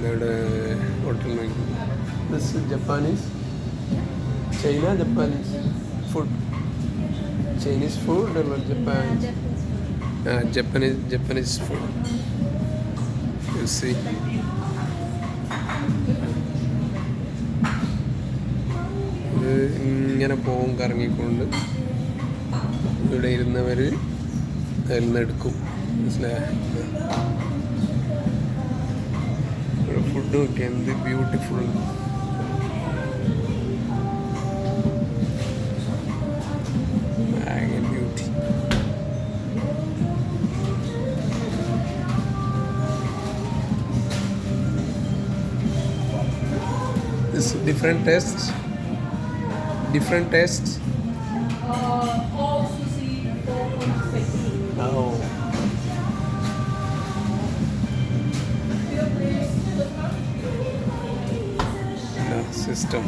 ഇവിടെ hotel this Japanese China Japanese food Chinese food Japan Japanese Japanese food C ഇത് ഇങ്ങനെ പോകും കറങ്ങിക്കൊണ്ട്. ഇവിടെ ഇരുന്നവർ അതിൽ നിന്ന് എടുക്കും മനസ്സിലായ? നോക്കി എന്ത് ബ്യൂട്ടിഫുൾ ഭയങ്കര beauty This different tastes. Different tastes. system.